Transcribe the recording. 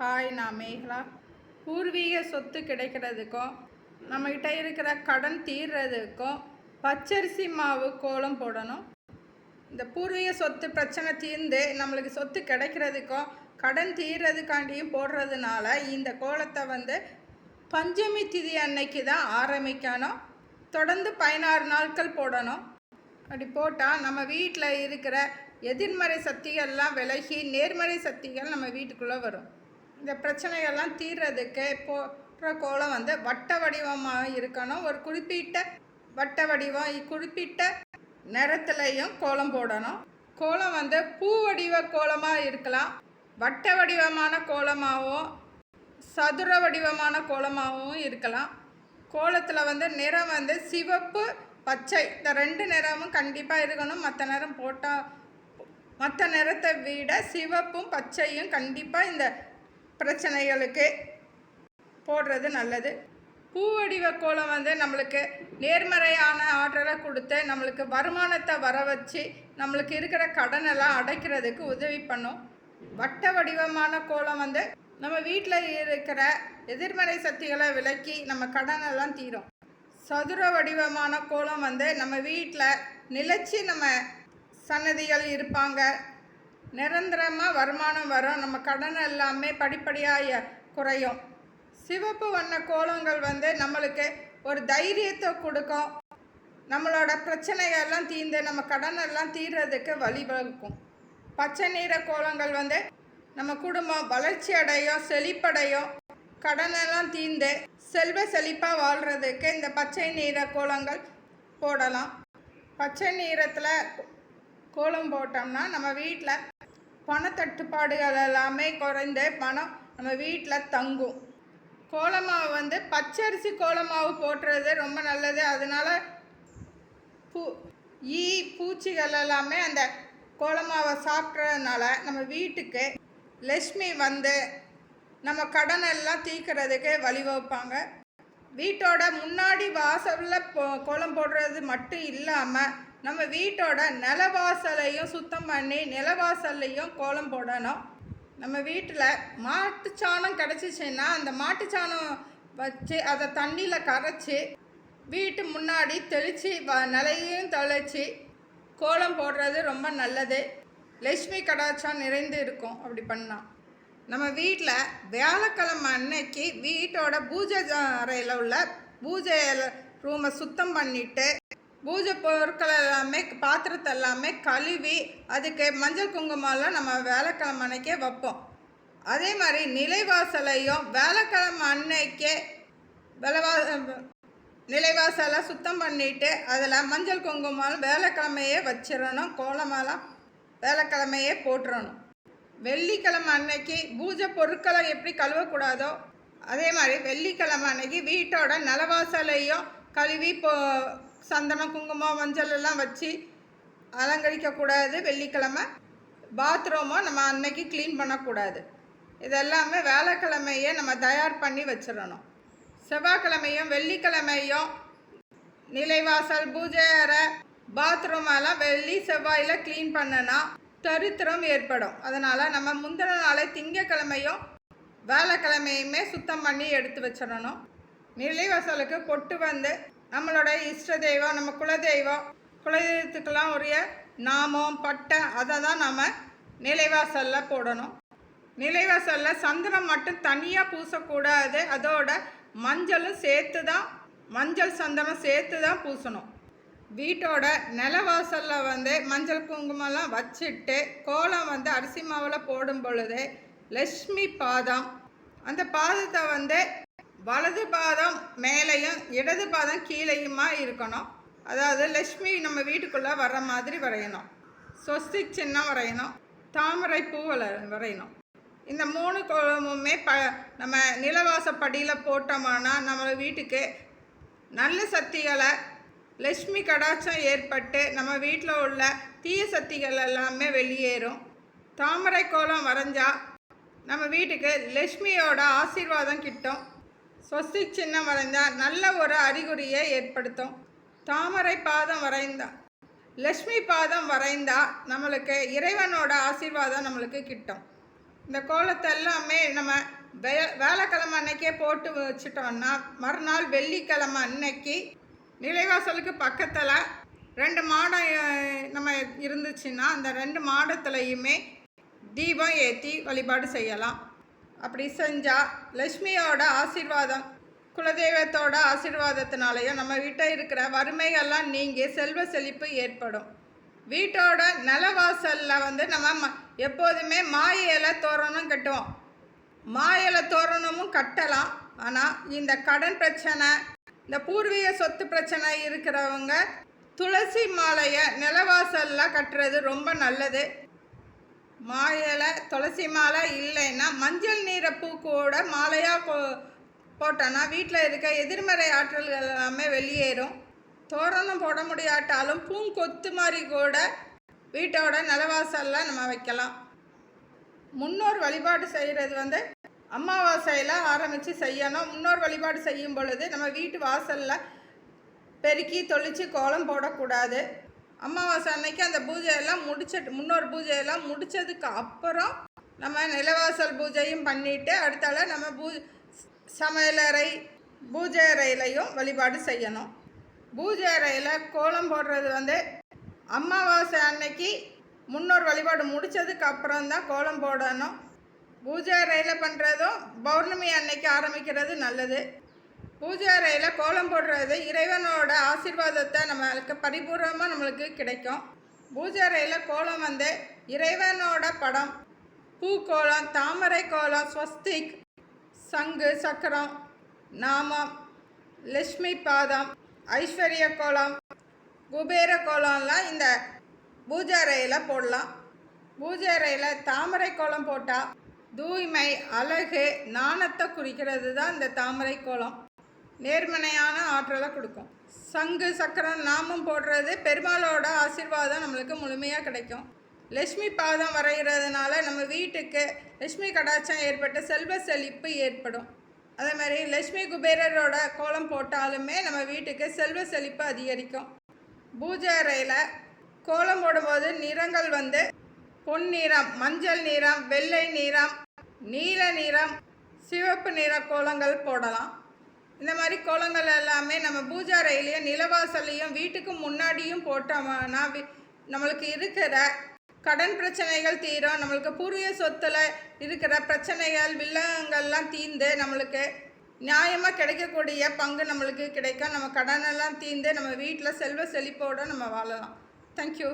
Hi நான் மேகலா. பூர்வீக சொத்து கிடைக்கிறதுக்கும் நம்மக்கிட்ட இருக்கிற கடன் தீர்றதுக்கும் பச்சரிசி மாவு கோலம் போடணும். இந்த பூர்வீக சொத்து பிரச்சனை தீர்ந்து நம்மளுக்கு சொத்து கிடைக்கிறதுக்கும் கடன் தீர்றதுக்காண்டியும் போடுறதுனால இந்த கோலத்தை வந்து பஞ்சமி திதி அன்னைக்கு தான் ஆரம்பிக்கணும். தொடர்ந்து பதினாறு நாட்கள் போடணும். அப்படி போட்டால் நம்ம வீட்டில் இருக்கிற எதிர்மறை சக்திகள்லாம் விலகி நேர்மறை சக்திகள் நம்ம வீட்டுக்குள்ளே வரும். இந்த பிரச்சனைகள்லாம் தீர்றதுக்கு போடுற கோலம் வந்து வட்ட வடிவமாக இருக்கணும். ஒரு குறிப்பிட்ட வட்ட வடிவம் இ- குறிப்பிட்ட நிறத்துலையும் கோலம் போடணும். கோலம் வந்து பூ வடிவ கோலமாக இருக்கலாம். வட்ட வடிவமான கோலமாகவும் சதுர வடிவமான கோலமாகவும் இருக்கலாம். கோலத்தில் வந்து நிறம் வந்து சிவப்பு பச்சை. இந்த ரெண்டு நிறமும் கண்டிப்பாக இருக்கணும். மற்ற நிறம் போட்டால் மற்ற நிறத்தை விட சிவப்பும் பச்சையும் கண்டிப்பாக இந்த பிரச்சனைகளுக்கு போடுறது நல்லது. பூவடிவ கோலம் வந்து நம்மளுக்கு நேர்மறையான ஆற்றலை கொடுத்து நம்மளுக்கு வருமானத்தை வர வச்சு நம்மளுக்கு இருக்கிற கடனெல்லாம் அடைக்கிறதுக்கு உதவி பண்ணும். வட்ட வடிவமான கோலம் வந்து நம்ம வீட்டில் இருக்கிற எதிர்மறை சக்திகளை விலக்கி நம்ம கடனெல்லாம் தீரும். சதுர வடிவமான கோலம் வந்து நம்ம வீட்டில் நிலைச்சி நம்ம சன்னதிகள் இருப்பாங்க. நிரந்தரமாக வருமானம் வரும். நம்ம கடன் எல்லாமே படிப்படியாக குறையும். சிவப்பு வண்ண கோலங்கள் வந்து நம்மளுக்கு ஒரு தைரியத்தை கொடுக்கும். நம்மளோட பிரச்சனைகள்லாம் தீர்ந்து நம்ம கடன் எல்லாம் தீர்றதுக்கு வழிவகுக்கும் பச்சை நிற கோலங்கள் வந்து நம்ம குடும்பம் வளர்ச்சி அடையும் செழிப்படையும். கடனெல்லாம் தீர்ந்து செல்வ செழிப்பாக வாழ்கிறதுக்கு இந்த பச்சை நிற கோலங்கள் போடலாம். பச்சை நிறத்தில் கோலம் போட்டோம்னா நம்ம வீட்டில் பணத்தட்டுப்பாடுகள் எல்லாமே குறைந்து பணம் நம்ம வீட்டில் தங்கும். கோலமாவு வந்து பச்சரிசி கோலமாவு போட்டுறது ரொம்ப நல்லது. அதனால பூ ஈ பூச்சிகள் எல்லாமே அந்த கோலமாவை சாப்பிட்றதுனால நம்ம வீட்டுக்கு லக்ஷ்மி வந்து நம்ம கடன் எல்லாம் தீர்க்கறதுக்கு வழிவகுப்பாங்க வீட்டோட முன்னாடி வாசலில் போ கோலம் போடுறது மட்டும் இல்லாமல் நம்ம வீட்டோட நிலவாசலையும் சுத்தம் பண்ணி நிலவாசல்லையும் கோலம் போடணும். நம்ம வீட்டில் மாட்டுச்சாணம் கிடச்சிச்சின்னா அந்த மாட்டுச்சாணம் வச்சு அதை தண்ணியில் கரைச்சி வீட்டு முன்னாடி தெளித்து வ நிலையையும் தெளித்து கோலம் போடுறது ரொம்ப நல்லது. லட்சுமி கடாச்சம் நிறைந்து இருக்கும் அப்படி பண்ணால் நம்ம வீட்டில் வியாழக்கிழமை அன்னைக்கு வீட்டோட பூஜை அறையில் உள்ள பூஜை ரூமை சுத்தம் பண்ணிவிட்டு பூஜை பொருட்கள் எல்லாமே பாத்திரத்தை எல்லாமே கழுவி அதுக்கு மஞ்சள் குங்குமம்லாம் நம்ம வேலைக்கிழமை அன்னைக்கே வைப்போம். அதே மாதிரி நிலைவாசலையும் வேலைக்கிழமை அன்னைக்கே விலைவா நிலைவாசலை சுத்தம் பண்ணிட்டு அதில் மஞ்சள் குங்குமம் வேலைக்கிழமையே வச்சிடணும். கோலமெல்லாம் வேலைக்கிழமையே போட்டுறணும். வெள்ளிக்கிழமை அன்னைக்கு பூஜை பொருட்களை எப்படி கழுவக்கூடாதோ அதே மாதிரி வெள்ளிக்கிழமை அன்னைக்கு வீட்டோட நிலவாசலையும் கழுவி இப்போ சந்தனம் குங்குமம் மஞ்சள் எல்லாம் வச்சு அலங்கரிக்கக்கூடாது வெள்ளிக்கிழமை. பாத்ரூமும் நம்ம அன்னைக்கு க்ளீன் பண்ணக்கூடாது. இதெல்லாமே வேலைக்கிழமையே நம்ம தயார் பண்ணி வச்சிடணும். செவ்வாய்க்கிழமையும் வெள்ளிக்கிழமையும் நிலைவாசல் பூஜை அறை பாத்ரூம் எல்லாம் வெள்ளி செவ்வாயில் க்ளீன் பண்ணனா தரித்திரம் ஏற்படும். அதனால் நம்ம முந்தின நாளை திங்கக்கிழமையும் வேலைக்கிழமையுமே சுத்தம் பண்ணி எடுத்து வச்சிடணும். நிலைவாசலுக்கு பொட்டு வந்து நம்மளோட இஷ்ட தெய்வம் நம்ம குலதெய்வம் குலதெய்வத்துக்கெல்லாம் உரிய நாமம் பட்டை அதை தான் நம்ம நிலைவாசலில் போடணும். நிலைவாசலில் சந்தனம் மட்டும் தனியாக பூசக்கூடாது. அதோட மஞ்சளும் சேர்த்து தான் மஞ்சள் சந்தனம் சேர்த்து தான் பூசணும். வீட்டோட நிலவாசலில் வந்து மஞ்சள் குங்குமம்லாம் வச்சுட்டு கோலம் வந்து அரிசி மாவில் போடும் பொழுது லக்ஷ்மி பாதம் அந்த பாதத்தை வந்து வலது பாதம் மேலேயும் இடது பாதம் கீழேயுமா இருக்கணும். அதாவது லக்ஷ்மி நம்ம வீட்டுக்குள்ளே வர்ற மாதிரி வரையணும். சொஸ்தி சின்னம் வரையணும். தாமரை பூ வரையணும். இந்த மூணு கோலமுமே ப நம்ம நிலவாசப்படியில் போட்டோம்னா நம்ம வீட்டுக்கு நல்ல சக்திகளை லக்ஷ்மி கடாட்சம் ஏற்பட்டு நம்ம வீட்டில் உள்ள தீய சக்திகள் எல்லாமே வெளியேறும். தாமரை கோலம் வரைஞ்சால் நம்ம வீட்டுக்கு லக்ஷ்மியோட ஆசீர்வாதம் கிட்டும். ஸ்வஸ்தி சின்னம் வரைந்தா நல்ல ஒரு அறிகுறியை ஏற்படுத்தும். தாமரை பாதம் வரைந்தா லக்ஷ்மி பாதம் வரைந்தா நம்மளுக்கு இறைவனோட ஆசீர்வாதம் நம்மளுக்கு கிட்டும். இந்த கோலத்தை எல்லாமே நம்ம வே வேலைக்கிழமை அன்னைக்கே போட்டு வச்சுட்டோம்னா மறுநாள் வெள்ளிக்கிழமை அன்னைக்கு நிலைவாசலுக்கு பக்கத்தில் ரெண்டு மாடம் நம்ம இருந்துச்சுன்னா அந்த ரெண்டு மாடத்துலையுமே தீபம் ஏற்றி வழிபாடு செய்யலாம். அப்படி செஞ்சால் லக்ஷ்மியோட ஆசீர்வாதம் குலதெய்வத்தோட ஆசீர்வாதத்தினாலையும் நம்ம வீட்டை இருக்கிற வறுமைகள்லாம் நீங்கி செல்வ செழிப்பு ஏற்படும். வீட்டோட நிலவாசலில் வந்து நம்ம ம- எப்போதுமே மா இலை தோரணம் கட்டுவோம். மா இலை தோரணமும் கட்டலாம். ஆனால் இந்த கடன் பிரச்சனை இந்த பூர்வீக சொத்து பிரச்சனை இருக்கிறவங்க துளசி மாலையை நிலவாசலில் கட்டுறது ரொம்ப நல்லது. மாலை துளசி மாலை இல்லைன்னா மஞ்சள் நீரை பூ கூட மாலையாக போ போட்டோன்னா வீட்டில் இருக்க எதிர்மறை ஆற்றல்கள் எல்லாமே வெளியேறும். தோரணம் போட முடியாட்டாலும் பூங்கொத்து மாதிரி கூட வீட்டோட நிலவாசலில் நம்ம வைக்கலாம். முன்னோர் வழிபாடு செய்கிறது வந்து அமாவாசையில் ஆரம்பித்து செய்யணும். முன்னோர் வழிபாடு செய்யும் பொழுது நம்ம வீட்டு வாசலில் பெருக்கி தொளித்து கோலம் போடக்கூடாது. அமாவாசை அன்னைக்கு அந்த பூஜையெல்லாம் முடிச்சிட்டு முன்னோர் பூஜையெல்லாம் முடிச்சதுக்கு அப்புறம் நம்ம நிலவாசல் பூஜையும் பண்ணிவிட்டு அடுத்தால நம்ம பூ சமையலறை பூஜை அறையிலையும் வழிபாடு செய்யணும். பூஜை அறையில் கோலம் போடுறது வந்து அமாவாசை அன்னைக்கு முன்னோர் வழிபாடு முடித்ததுக்கு அப்புறம் தான் கோலம் போடணும். பூஜை அறையில் பண்ணுறதும் பௌர்ணமி அன்னைக்கு ஆரம்பிக்கிறது நல்லது. பூஜை அறையில் கோலம் போடுறது இறைவனோட ஆசீர்வாதத்தை நம்மளுக்கு பரிபூர்வமாக நம்மளுக்கு கிடைக்கும். பூஜை அறையில் கோலம் வந்து இறைவனோட படம். பூக்கோலம் தாமரை கோலம் ஸ்வஸ்திக் சங்கு சக்கரம் நாமம் லக்ஷ்மி பாதம் ஐஸ்வர்ய கோலம் குபேர கோலம்லாம் இந்த பூஜை அறையில் போடலாம். பூஜை அறையில் தாமரை கோலம் போட்டால் தூய்மை அழகு நாணத்தை குறிக்கிறது தான் இந்த தாமரை கோலம். நேர்மனையான ஆற்றலை கொடுக்கும். சங்கு சக்கரம் நாமம் போடுறது பெருமாளோட ஆசீர்வாதம் நம்மளுக்கு முழுமையாக கிடைக்கும். லக்ஷ்மி பாதம் வரைகிறதுனால நம்ம வீட்டுக்கு லக்ஷ்மி கடாச்சம் ஏற்பட்டு செல்வ செழிப்பு ஏற்படும். அதே மாதிரி லக்ஷ்மி குபேரரோட கோலம் போட்டாலுமே நம்ம வீட்டுக்கு செல்வ செழிப்பு அதிகரிக்கும். பூஜை அறையில் கோலம் போடும்போது நிறங்கள் வந்து பொன்னிறம் மஞ்சள் நிறம் வெள்ளை நிறம் நீல நிறம் சிவப்பு நிற கோலங்கள் போடலாம். இந்த மாதிரி கோலங்கள் எல்லாமே நம்ம பூஜாரையிலையும் நிலவாசல்லையும் வீட்டுக்கு முன்னாடியும் போட்டோம்னா வி- நம்மளுக்கு இருக்கிற கடன் பிரச்சனைகள் தீரும். நம்மளுக்கு பூர்வீக சொத்துல இருக்கிற பிரச்சனைகள் வில்லங்கள்லாம் தீர்ந்து நம்மளுக்கு நியாயமாக கிடைக்கக்கூடிய பங்கு நம்மளுக்கு கிடைக்கும். நம்ம கடனெல்லாம் தீர்ந்து நம்ம வீட்டில் செல்வ செழிப்போடு நம்ம வாழலாம். தேங்க்யூ